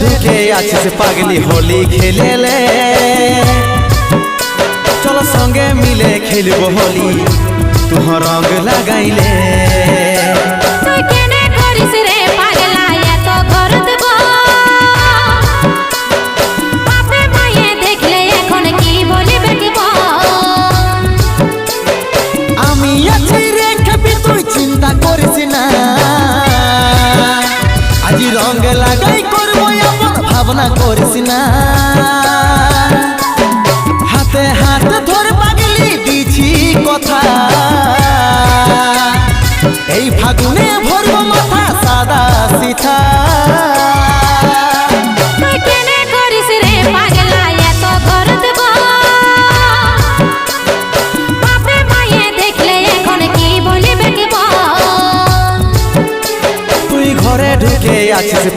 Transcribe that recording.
ঢুকে আছিস পাগলি হোলি খেলেলে। চলো সঙ্গে মিলে খেলব হোলি। তুহ রঙ লাগাইলে। রঙ লাগাই করব এমন ভাবনা করিস না। হাতে হাত ধরে পাগলি দিছি কথা। এই ফাগুনে ভরবো মাথা সাদা সিথা।